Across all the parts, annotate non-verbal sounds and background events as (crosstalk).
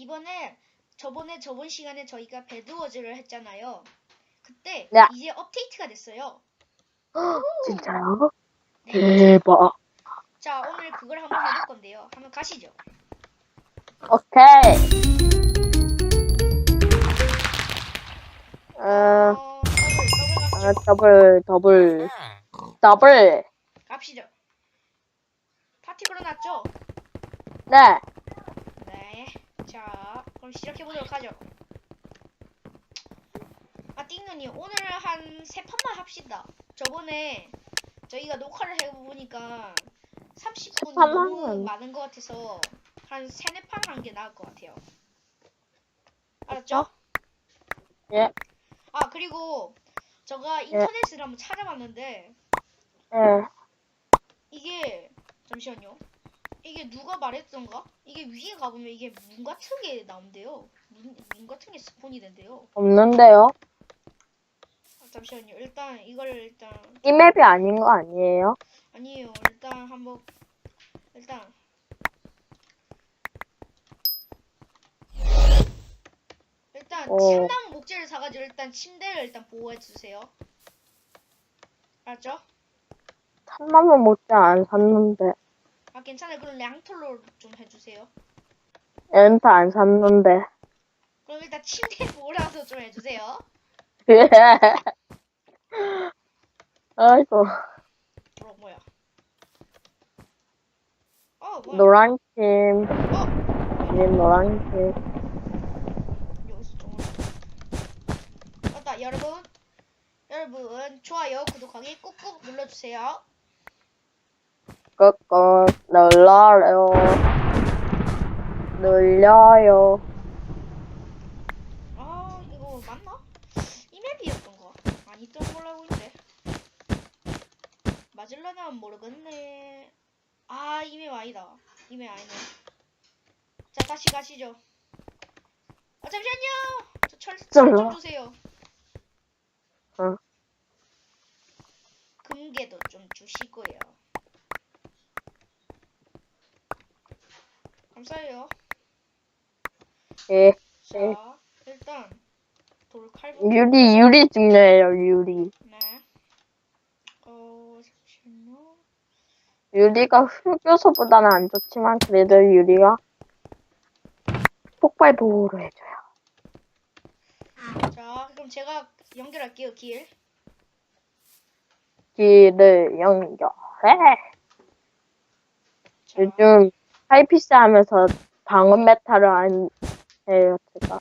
이번에 저번에 저번 시간에 저희가 배드워즈를 했잖아요. 그때 네. 이제 업데이트가 됐어요. (gasps) 진짜요? 네. 대박. 자 오늘 그걸 한번 해볼 건데요. 한번 가시죠. 오케이. 어, 어, 더블 가시죠. 어, 더블, 더블, 더블. 갑시죠. 파티 걸어놨죠? 네. 네. 자, 그럼 시작해 보도록 하죠. 아, 띵누님 오늘 한 세 판만 합시다. 저번에 저희가 녹화를 해보니까 30분이 판만 너무 하면- 많은 것 같아서 한 세네 판 한 게 나을 것 같아요. 알았죠? 예. 아, 그리고 제가 인터넷을 한번 찾아봤는데 예. 이게 잠시만요. 이게 누가 말했던가? 이게 위에 가보면 이게 문 같은 게 나온대요. 문, 문 같은 게 스폰이 된대요. 없는데요? 아, 잠시만요. 일단 이걸 일단 이 맵이 아닌 거 아니에요? 아니에요. 일단 한번 일단 일단 어. 참나무 목재를 사가지고 일단 침대를 일단 보호해 주세요. 알았죠? 참나무 못지 안 샀는데. 아 괜찮아요. 그럼 량톨로 좀 해주세요. 엔터 안 샀는데. 그럼 일단 침대 (laughs) 보호라도 좀 해주세요. 예. (laughs) 아이고. 어 뭐야? 어 뭐야? 노란 팀. 어님 노란 팀. 여기서 좀 맞다 여러분 여러분 좋아요 구독하기 꾹꾹 눌러주세요. 꾹꾹 눌러요. 눌려요. 아 이거 맞나? 이 맵이었던 거 아니던 걸로 알고 있는데 맞을라나 모르겠네. 아 이 맵 아니다. 이 맵 아니네. 자 다시 가시죠. 아 잠시만요. 저 철좀 잠깐만. 주세요. 어. 금괴도 좀 주시고요. 감사해요. 예. 자, 일단 돌칼 유리, 유리 중요해요, 유리. 네. 어, 잠시만요. 유리가 흑요소보다는 안 좋지만 그래도 유리가 폭발 보호를 해줘요. 자, 그럼 제가 연결할게요, 길. 길을 연결해. 자, 요즘 하이피스 하면서 방음 메타를 안 해요, 제가.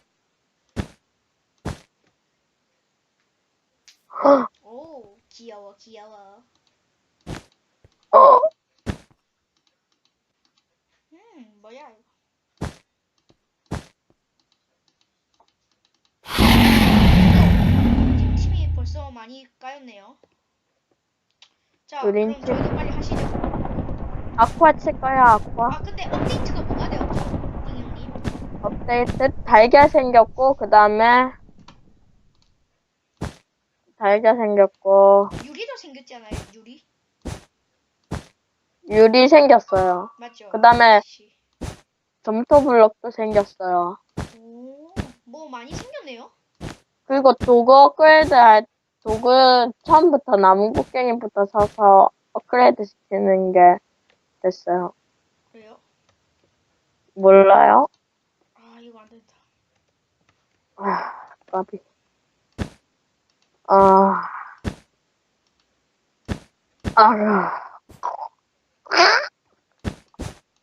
오, 귀여워, 귀여워. 어? 음, 뭐야 이거. 어, 팀이 벌써 많이 까였네요. 자, 그린 그럼 저희도 빨리 하시죠. 아쿠아 칠 거야, 아쿠아. 아, 근데 업데이트가 뭐가 되었죠, 띵형님? 업데이트 달걀 생겼고, 그 다음에 달걀 생겼고, 유리도 생겼잖아요, 유리. 유리 생겼어요. 맞죠? 그 다음에 역시. 점토 블럭도 생겼어요. 오, 뭐 많이 생겼네요. 그리고 도구 업그레이드 할, 도구 처음부터 나무 곡괭이부터 사서 업그레이드 시키는 게 됐어요. 그래요? 몰라요? 아, 이거 안 된다. 아, 까비. 아, 아,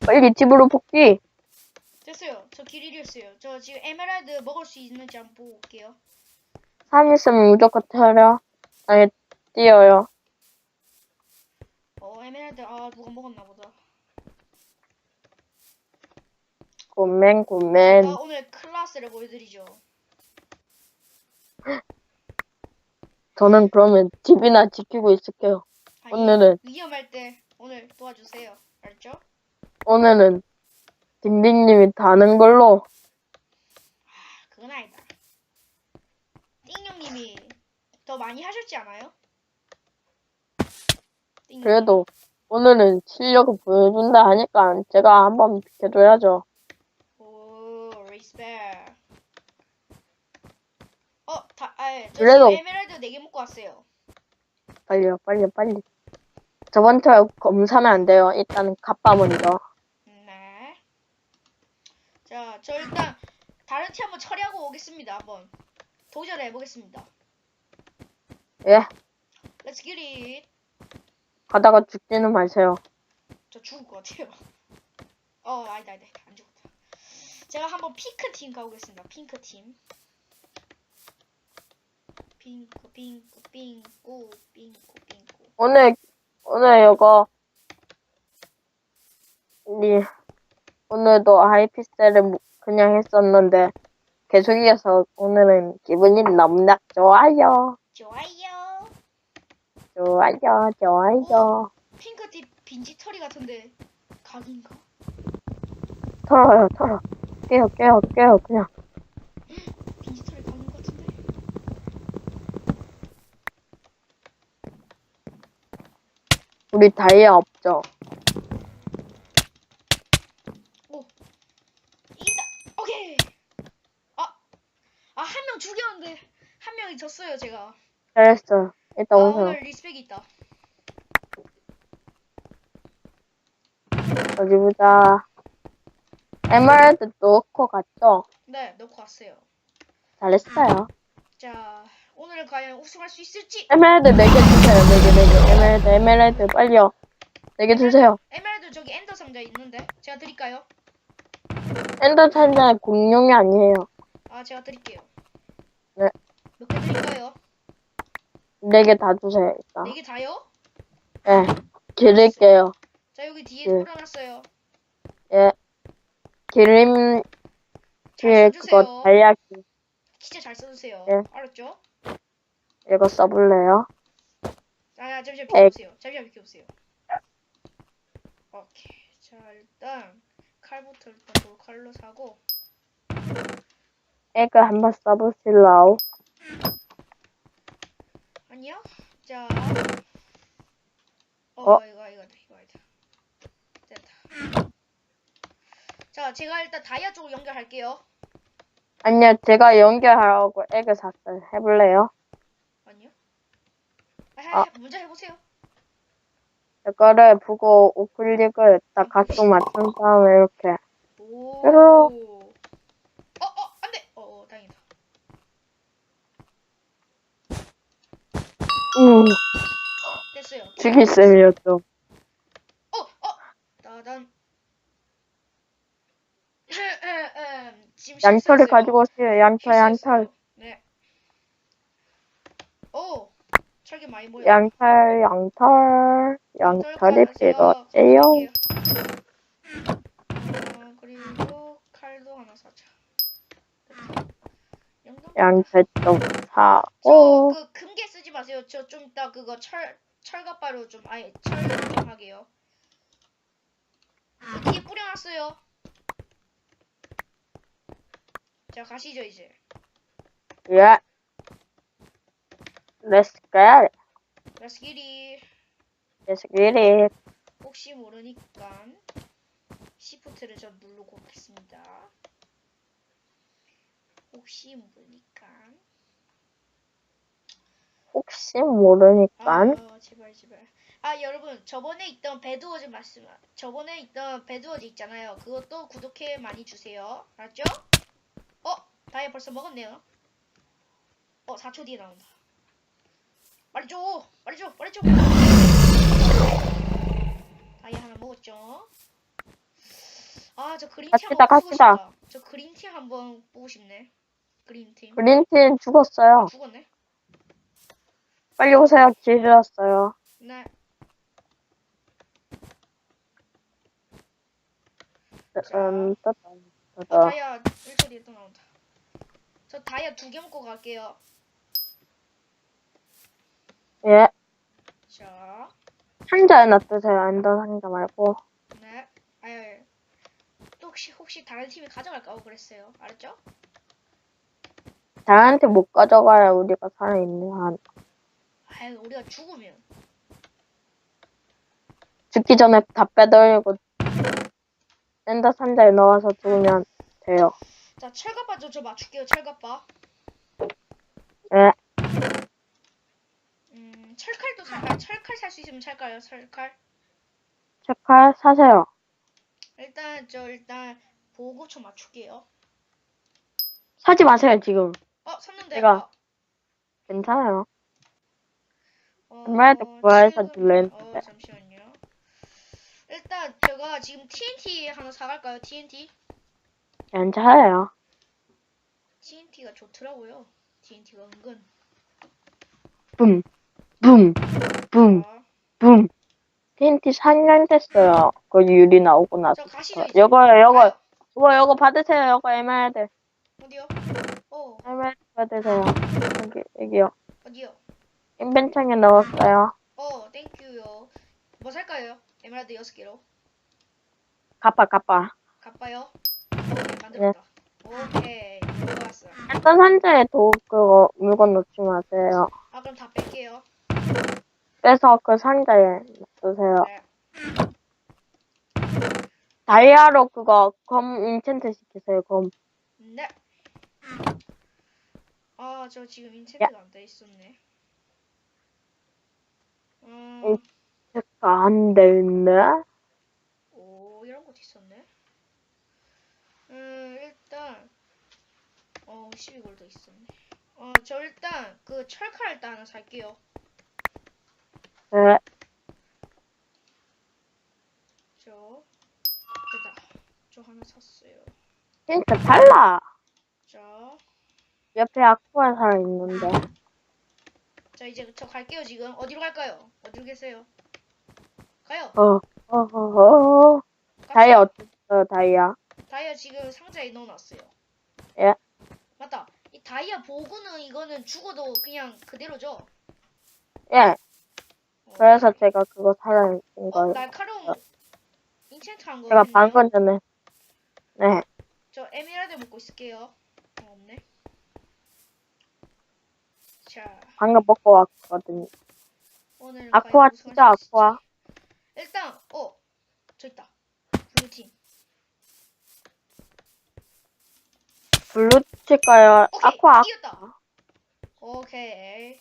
빨리 집으로 복귀. 됐어요. 저 길 잃었어요. 저 지금 에메랄드 먹을 수 있는지 한번 보고 올게요. 산 있으면 무조건 태려. 아니, 뛰어요. 어, 에메랄드, 아, 누가 먹었나 보다. 굿맨, 굿맨. 나 오늘 클라스를 보여드리죠. 저는 그러면 집이나 지키고 있을게요. 아니, 오늘은, 위험할 때 오늘 도와주세요. 알죠? 오늘은 딩딩님이 다는 걸로. 아, 그건 아니다. 띵형님이 더 많이 하셨지 않아요? 그래도 오늘은 실력을 보여준다 하니까 제가 한번 비켜줘야죠. 오, 리스펙. 어, 다, 아, 네, 그래도 에메랄드 4개 먹고 왔어요. 빨리요, 빨리요, 빨리. 저번 차에 검사면 안 돼요. 일단 갑바 먼저. 네. 자, 저 일단 다른 팀 한번 처리하고 오겠습니다. 한번 도전해 보겠습니다. 예. Let's get it. 가다가 죽지는 마세요. 저 죽을 것 같아요. 어, 아니다, 아니다, 안 죽었다. 제가 한번 핑크 팀 가보겠습니다. 핑크 팀. 핑크, 핑크, 핑크, 핑크, 핑크. 오늘, 오늘 이거, 니, 오늘도 하이피스를 뭐 그냥 했었는데, 계속 이어서 오늘은 기분이 너무나 좋아요. 좋아요. 좋아요, 좋아요. 핑크 팀 빈지 털이 같은데 각인가? 털어요, 털어. 깨요, 깨요, 깨요, 그냥. 빈지 털이 각인 것 같은데. 우리 다이아 없죠? 이긴다. 오케이. 아, 아 한 명 죽였는데 한 명이 졌어요 제가. 잘했어요. 아 일단 오세요. 오늘 리스펙 있다. 어디 보자. 에메랄드 넣고 갔죠? 네, 넣고 왔어요. 잘했어요. 자, 오늘 과연 우승할 수 있을지. 에메랄드 4개 주세요. 4개, 4개. 에메랄드, 에메랄드, 빨리요. 4개 주세요. 에메랄드 저기 엔더 상자 있는데 제가 드릴까요? 엔더 찬자는 공룡이 아니에요. 아, 제가 드릴게요. 네. 몇 개 드릴까요? 4개 다 주세요, 일단. 네 개 다요? 예. 기를게요. 자, 여기 뒤에 네. 뿌려놨어요. 예. 기름, 뒤에 잘 써주세요. 그거 다이아키. 진짜 잘 써주세요. 네. 알았죠? 이거 써볼래요? 아, 야, 잠시만 에이. 비켜보세요. 잠시만 비켜보세요. 오케이. 자, 일단 칼부터 일단 돌칼로 사고 에그 한번 써보실라우? 아니요. 자, 어, 어? 이거 이거 이거 이거 됐다. 자, 제가 일단 다이아 쪽으로 연결할게요. 아니요, 제가 연결하라고 에그 샀어요. 해볼래요? 아니요. 아, 해, 아. 해, 먼저 해보세요. 이거를 보고 우클릭을 딱 각도 맞춘 다음에 이렇게. 오. 어, 어, 안 돼. 어, 어, 다행이다. 음, 됐어요. 죽이쌤이었죠. 어, 어. 따단. 지금 양털을 실수했어요. 가지고 오세요. 양털. 양털. 네. 오, 철개 많이 모여. 양털, 양털. 양털이 필요해요. 어, 그리고 칼도 하나 사자. 됐다. 영동. 양털 좀 사고. 저그 금괴 쓰지 마세요. 저 좀 이따 그거 철 철갑바로 좀 아예 철좀 하게요. 그 뒤에 뿌려놨어요. 자 가시죠 이제. 예. Let's get it. Let's get it. Let's get it. 혹시 모르니까 시프트를 좀 누르고 오겠습니다. 혹시 모르니까. 혹시 모르니까. 아 제발. 아 여러분 저번에 있던 배드워즈 말씀 저번에 있던 배드워즈 있잖아요. 그것도 구독해 많이 주세요. 알았죠? 어 다이아 벌써 먹었네요. 어 4초 뒤에 나온다. 빨리 줘 빨리 줘 빨리 줘. 다이아 하나 먹었죠? 아 저 그린티 갑시다, 한번 보고 갑시다. 싶다. 저 그린티 한번 보고 싶네. 그린팀. 그린팀 죽었어요. 죽었네. 빨리 오세요. 길 잃었어요. 네. 음, 따, 따, 어, 따. 다이아 1초 뒤에 또 나온다. 저 다이아 두 개 먹고 갈게요. 예. 자, 상자에 놔두세요. 엔더 상자 말고. 네. 아유, 또 혹시 혹시 다른 팀이 가져갈까 고 그랬어요. 알았죠? 다한테 못 가져가야 우리가 살아있는 한. 아유, 우리가 죽으면 죽기 전에 다 빼돌리고 엔더 상자에 넣어서 죽으면 돼요. 자, 철갑바 저저 맞출게요. 철갑바. 네 음, 철칼도 살까요? 아, 철칼 살 수 있으면 살까요? 철칼. 색깔 사세요. 일단 저 일단 보고초 맞출게요. 사지 마세요 지금. 어, 샀는데. 내가 어. 괜찮아요. 어, 엄마한테 어, 구해서 줄래 어, 잠시만요. 일단 제가 지금 TNT 하나 사갈까요? TNT? 괜찮아요. TNT가 좋더라고요. TNT가 은근. 붐, 붐, 붐, 자, 붐. TNT 4년 됐어요. 그 유리 나오고 나서. 저 가시죠 이제. 요거요, 요거, 가요. 요거, 요거 받으세요. 요거 에메랄드. 어디요? 어 에메랄드 받으세요. 여기, 여기요. 어디요? 인벤창에 넣었어요. 어 땡큐요. 뭐 살까요? 에메랄드 6개로. 가빠, 가빠. 네, 만들었다. 오케이. 좋았어. 일단 산자에 도, 그거, 물건 넣지 마세요. 아 그럼 다 뺄게요. 빼서 그 상자에 넣으세요. 네. 다이아로 그거, 검 인챈트 시키세요, 검. 네. 아, 저 지금 인챈트가 안 돼 있었네. 음, 응. 체크가 안 됐네? 오, 이런 것도 있었네. 음, 일단, 어, 12골도 있었네. 어, 저 일단, 그 철칼 일단 하나 살게요. 네. 저, 됐다. 저 하나 샀어요. 진짜 달라. 자, 옆에 아쿠아 살아 있는데. 자, 이제 저 갈게요, 지금. 어디로 갈까요? 어디로 계세요? 가요. 어, 어, 어, 어. 다이아 어땠어요, 다이아? 다이아 지금 상자에 넣어놨어요. 예. 맞다. 이 다이아 보구는 이거는 죽어도 그냥 그대로죠. 예. 어, 그래서 제가 그거 살아있는 어, 거예요. 날카로운 인챈트 한 거. 제가 있네요. 방금 전에. 네. 저 에메랄드 먹고 있을게요. 어, 없네. 자, 방금 먹고 왔거든요. 오늘 아쿠아 진짜. 아쿠아. 일단, 어, 저 있다. 블루팀. 블루 칠까요? 오케이, 아쿠아, 이겼다. 오케이.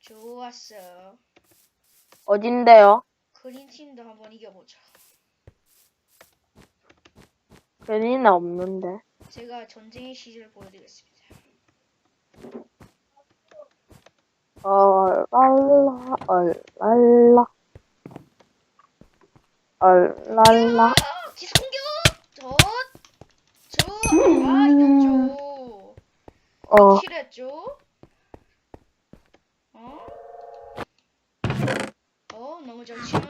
좋았어. 어딘데요? 그린 팀도 한번 이겨보자. 괜히는 없는데. 제가 전쟁의 시즌을 보여드리겠습니다. 얼랄라, 얼랄라. 얼랄라. 아, 기습 공격! 저, 저, 아, 이겼죠. 어, 킬했죠? 어? 어, 너무 좋죠?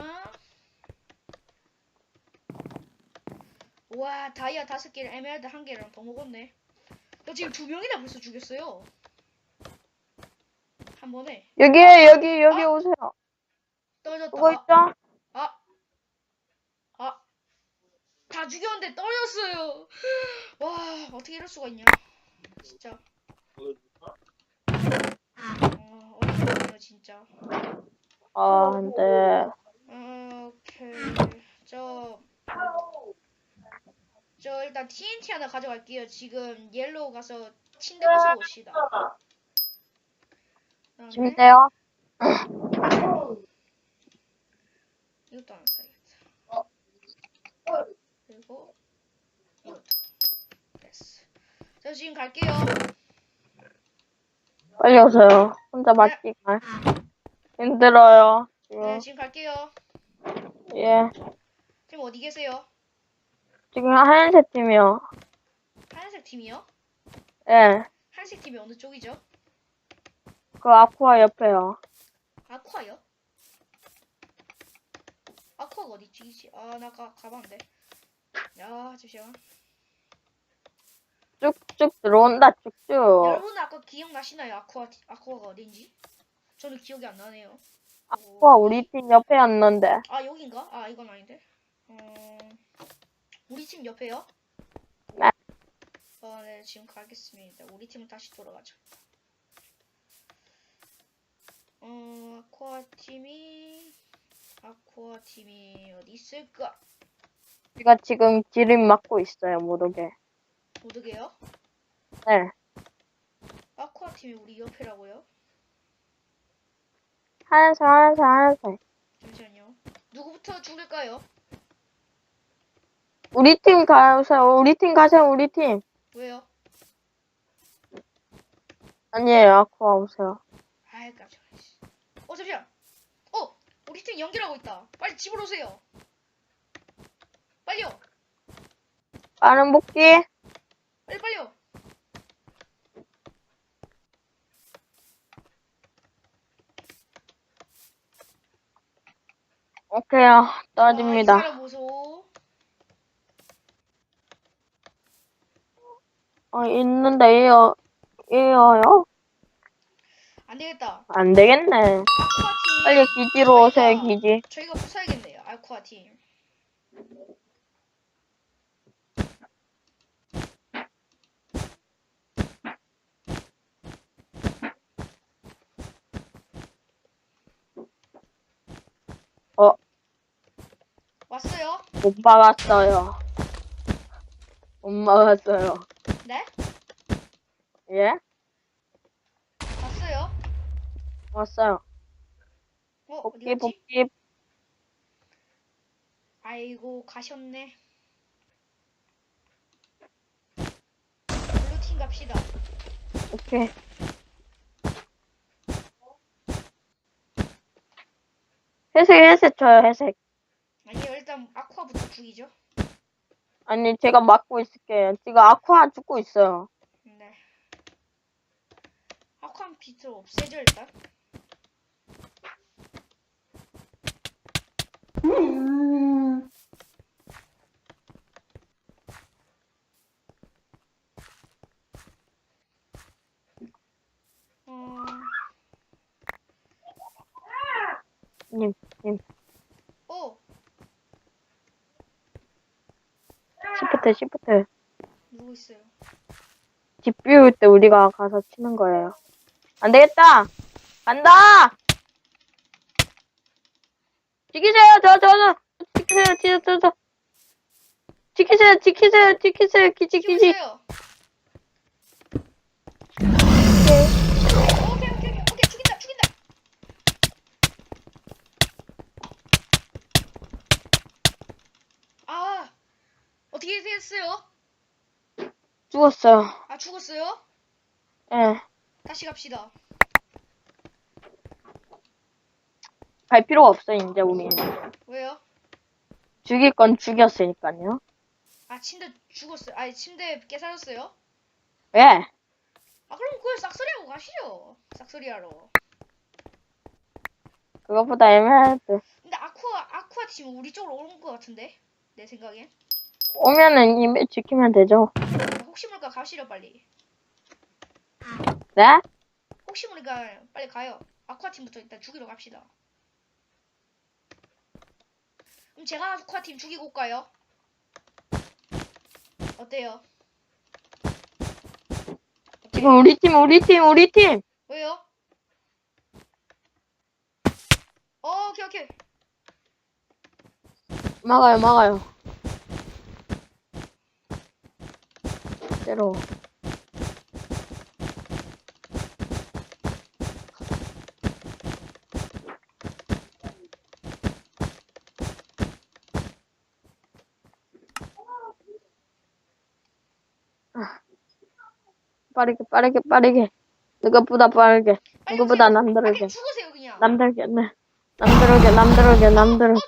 와, 다이아 다섯 개를 에메랄드 한 개랑 더 먹었네. 너 지금 두 명이나 벌써 죽였어요. 한 번에. 여기에, 여기, 여기 아. 오세요. 떨어졌다. 아, 있죠? 아, 아, 다 죽였는데 떨어졌어요. 와, 어떻게 이럴 수가 있냐? 진짜. 어, 어이없네요, 진짜. 아, 안 돼. 어, 오케이. 저, 저 일단 TNT 하나 가져갈게요. 지금 옐로우 가서 침대 부수고 옵시다. 그다음에 침대요? 이것도 하나 사야겠다. 그리고 이것도. 됐어. 저 지금 갈게요. 빨리 오세요. 혼자 맞기가 힘들어요. 지금. 네, 지금 갈게요. 예. 지금 어디 계세요? 지금 하얀색 팀이요. 하얀색 팀이요? 예. 하얀색 팀이 어느 쪽이죠? 그 아쿠아 옆에요. 아쿠아요? 아쿠아가 어디 있지? 아, 나 가, 가봤는데. 야, 잠시만. 쭉쭉 들어온다, 쭉쭉. 여러분 아까 기억나시나요? 아쿠아, 아쿠아가 어딘지? 저는 기억이 안 나네요. 아쿠아 우리 팀 옆에였는데. 아, 여긴가? 아, 이건 아닌데. 어, 우리 팀 옆에요? 네. 어, 네, 지금 가겠습니다. 우리 팀은 다시 돌아가죠. 어, 아쿠아 팀이, 아쿠아 팀이 어디 있을까? 제가 지금 기름 맞고 있어요, 모르 게. 모르게요? 네. 아쿠아 팀이 우리 옆이라고요? 하얀색, 하얀색, 하얀색. 잠시만요. 누구부터 죽일까요? 우리 팀 가세요. 우리 팀 가세요. 우리 팀. 왜요? 아니에요. 아쿠아 오세요. 아이 깜짝이야. 씨. 어 잠시만. 어 우리 팀 연결하고 있다. 빨리 집으로 오세요. 빨리요. 빠른 복귀. 빨리 빨리요. 오케이요. 떨어집니다. 아, 사람. 어, 있는데, 이어, 이어요? 안 되겠다. 안 되겠네. 아쿠아 팀. 빨리 기지로 오세요, 기지. 저희가 부숴야겠네요. 아쿠아 팀. 왔어요? 못 막았어요. 못 막았어요. 네? 예? 왔어요? 왔어요. 어 어디 복귀, 갔지? 복귀. 아이고 가셨네. 블루팀 갑시다. 오케이. 회색, 회색 쳐요, 회색. 일단 아쿠아부터 죽이죠. 아니, 제가 막고 있을게요. 지금 아쿠아 죽고 있어요. 네. 아쿠아 빛을 없애죠 일단. 어, 님, 님. 오 시프트, 시프트. 누구 있어요? 집 비울 때 우리가 가서 치는 거예요. 안 되겠다! 간다! 지키세요, 저, 저, 저! 지키세요, 저, 저, 저! 지키세요, 지키세요, 지키세요, 기지, 기지. 죽였어요. 오케이 오케이 오케이 오케이 죽인다 죽인다. 아 어떻게 됐어요? 죽었어요. 아 죽었어요? 예. 다시 갑시다. 갈 필요가 없어, 이제 우리는. 왜요? 죽일 건 죽였으니까요. 아 침대 죽었어요. 아니 침대 깨살았어요? 예. 아 그럼 그걸 싹소리하고 가시죠. 싹소리하러. 그것보다 애매하드. 근데 아쿠아 아쿠아 팀 우리 쪽으로 오는 것 같은데 내 생각엔. 오면은 이미 지키면 되죠. 혹시 모르니까 가시려 빨리. 네? 혹시 모르니까 빨리 가요. 아쿠아 팀부터 일단 죽이러 갑시다. 그럼 제가 아쿠아 팀 죽이고 올까요? 어때요? 지금 우리 팀, 우리 팀, 우리 팀! 왜요? 어, 오케이 오케이. 막아요, 막아요. 때로. 아. 빠르게, 빠르게, 빠르게. 누구보다 빠르게. 누구보다. 빨리 죽으세요 그냥. 남다르게, 네. 남다르게, 어 남다르게.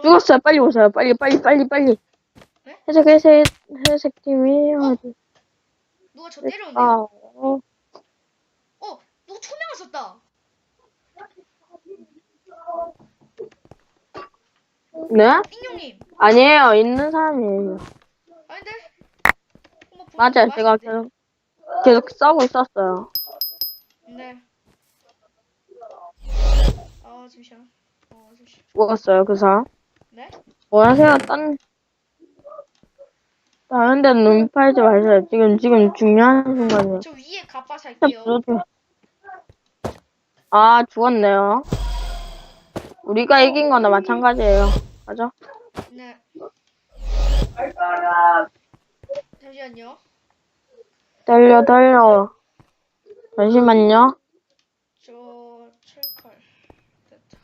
죽었어요. 빨리 오세요. 빨리, 빨리, 빨리, 빨리. 네? 회색, 회색, 회색 팀이 어디? 누가 저 때렸는데? 아, 요 어, 어, 누가 초명을 썼다. 네? 띵용님. 아니에요. 있는 사람이에요. 아닌데? 보는 맞아요. 거 제가? 계속, 계속 싸우고 있었어요. 네. 아 잠시만. 어 잠시. 죽었어요, 그 사람. 네? 뭐 하세요? 딴, 다른 데 눈 팔지 마세요. 지금, 지금 중요한 순간이에요. 저 위에 진짜 살게요. 부러져. 아, 죽었네요. 우리가 이긴 거나 마찬가지예요. 맞아? 네. 잠시만요. 달려, 달려. 잠시만요. 저 철칼 됐다.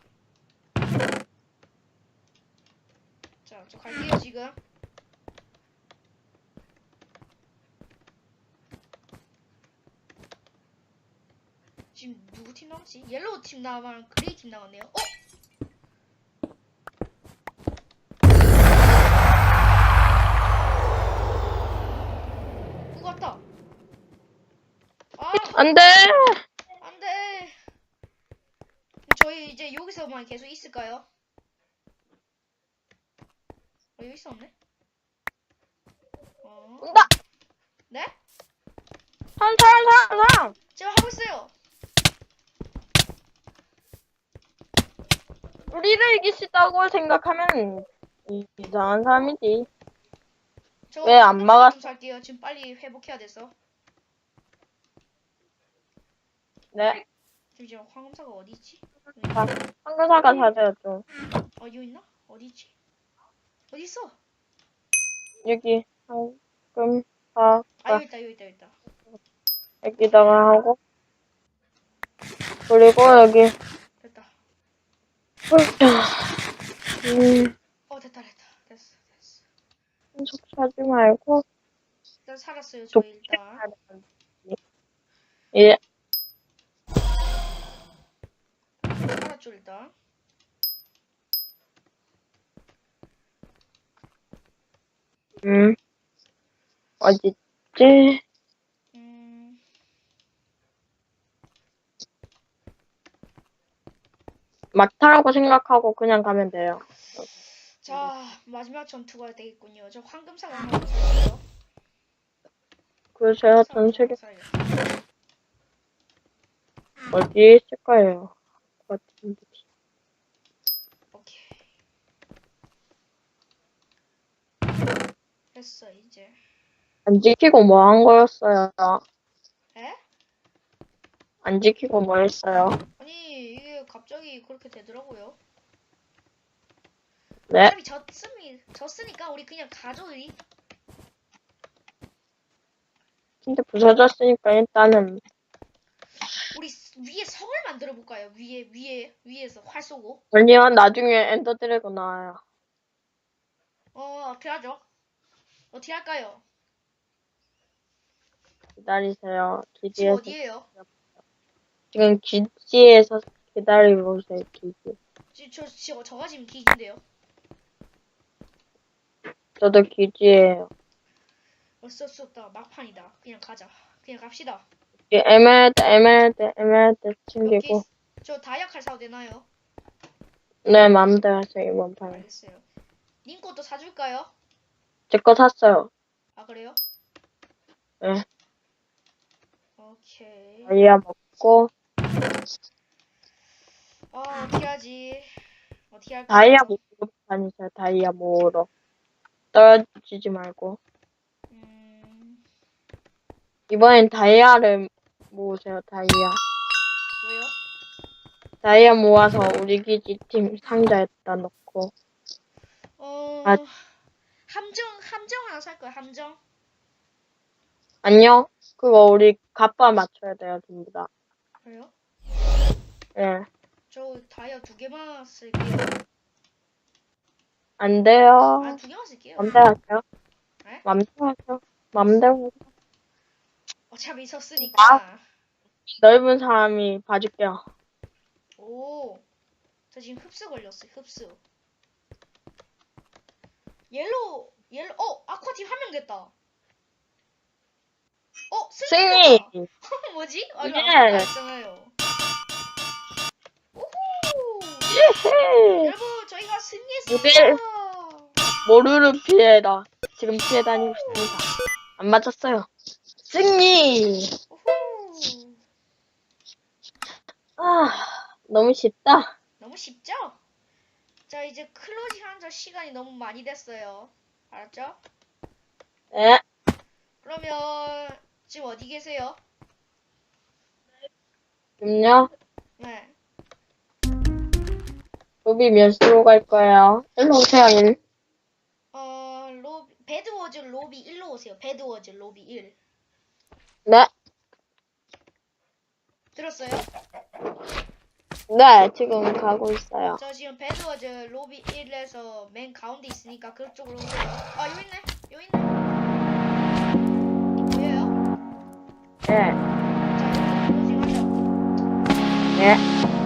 자, 저 갈게요 지금. 지금 누구 팀 남았지? 옐로우 팀 남아, 그레이 팀 남았네요. 어? 그거 같다. 아, 안 돼! 안돼. 저희 이제 여기서만 계속 있을까요? 어, 여기 있었네. 어, 온다! 네? 사람, 사람, 사람, 사람! 제가 하고 있어요. 우리를 이기시다고 생각하면 이- 이상한 사람이지. 저 왜안 막았어? 좀 살게요. 지금 빨리 회복해야 돼서. 네. 지금 황금사가 어디 있지? 아, 한글사가 사세요, 좀. 어, 여기 있나? 어디 있지? 어디 있어? 여기, 한금사가 아, 여기 있다, 여기 있다, 여기 있다. 여기다가 하고. 그리고 여기, 됐다. 음, 어, 됐다, 됐다. 됐어, 됐어. 속 사지 말고, 일단 살았어요, 저족 일단. 예, 살았죠, 일단. 음, 어딨지? 음, 막타라고 생각하고 그냥 가면 돼요. 자, 마지막 전투가 되겠군요. 저 황금사가 더 살게요. 그 제가 전 세계 어디에 있을 거예요? 같은데. 오케이. 됐어, 이제. 안 지키고 뭐 한 거였어요? 에? 안 지키고 뭐 했어요? 아니, 이게 갑자기 그렇게 되더라고요. 네? 어차피 졌으니, 졌으니까 우리 그냥 가죠, 우리. 근데 부서졌으니까 일단은 우리 스- 위에 성을 만들어 볼까요? 위에, 위에, 위에서 활 쏘고. 아니요 나중에 엔더 드래곤 나와요. 어, 어떻게 하죠? 어떻게 할까요? 기다리세요. 지금 기지에서 어디에요? 지금 기지에서 기다리고 있어요. 기지. 저, 저, 저가 지금 기지인데요. 저도 기지예요. 어쩔 수 없다. 막판이다. 그냥 가자. 그냥 갑시다. 이 에메랄드 에메랄드 에메랄드 여기, 챙기고 저 다이아칼 사도 되나요? 네 마음대로 하세요 이번 판에. 알겠어요. 님 것도 사줄까요? 제 거 샀어요. 아, 그래요? 네. 오케이. 다이아 먹고 어, 어떻게 하지? 어떻게 할까? 다이아 모으러 다니세요. 다이아 모으러 떨어지지 말고 음, 이번엔 다이아를 모으세요. 다이아. 왜요? 다이아 모아서 우리 기지 팀 상자에다 넣고 어, 아. 함정, 함정 하나 살 거야, 함정. 안녕. 그거 우리 값바 맞춰야 돼요, 전부 다. 그래요? 예. 저 다이아 두 개만 쓸게요. 안 돼요. 아, 두 개만 쓸게요. 맘대로 하세요. 네? 맘대로 하세요. 맘대로. 어차피 섰으니까. 넓은 사람이 봐줄게요. 오, 저 지금 흡수 걸렸어요, 흡수. 옐로우, 옐로, 어, 아쿠아팀 한 명 됐다. 어! 됐다. (laughs) 뭐지? 아, 예. 이거 아무것도 안. 우후! 예헤! 여러분, 저희가 승리했습니다. 모르르 피해라. 지금 피해 다니고 있습니다. 안 맞았어요. 승리! 아, 너무 쉽다. 너무 쉽죠? 자, 이제 클로징 한자 시간이 너무 많이 됐어요. 알았죠? 네. 그러면 지금 어디 계세요? 지금요? 네. 로비 몇 시로 갈 거예요? 일로 오세요, 일. 어, 로비, 배드워즈 로비 1로 오세요. 배드워즈 로비 1. 네. 들었어요? 네, 지금 가고 있어요. 저 지금 배드워즈 로비 1에서 맨 가운데 있으니까 그쪽으로 오세요. 아, 여기 있네. 여기 있네. 보여요? 네. 자, 여기 클로징 하자. 네.